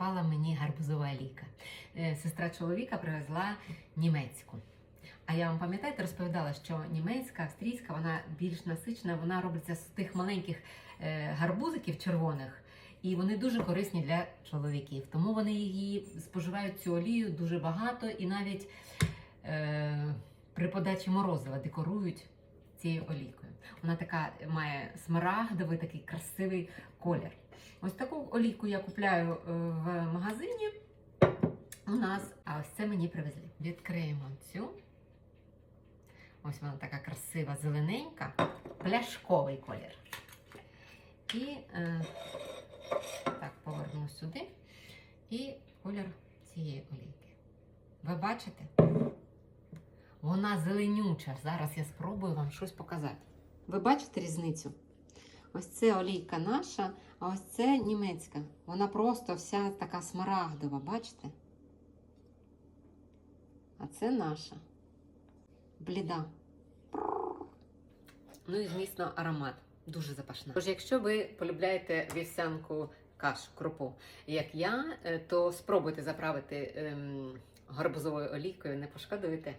перепала мені гарбузова олійка. Е, Сестра чоловіка привезла німецьку. А я вам пам'ятаєте, розповідала, що німецька, австрійська, вона більш насичена, вона робиться з тих маленьких е, гарбузиків червоних, і вони дуже корисні для чоловіків. Тому вони її споживають цю олію дуже багато і навіть е, при подачі морозива декорують цією олійкою. Вона така має смарагдовий такий красивий колір. Ось таку олійку я купляю е, в магазині у нас, а ось це мені привезли. Відкриємо цю. Ось вона така красива, зелененька, пляшковий колір. І е, так, поверну сюди. І колір цієї олійки. Ви бачите? Вона зеленюча. Зараз я спробую вам щось показати. Ви бачите різницю? Ось це олійка наша, а ось це німецька. Вона просто вся така смарагдова, бачите? А це наша. Бліда. Ну і, звісно, аромат. Дуже запашна. Тож, якщо ви полюбляєте вівсянку кашу, крупу, як я, е, то спробуйте заправити ем, гарбузовою олійкою, не пошкодуєте.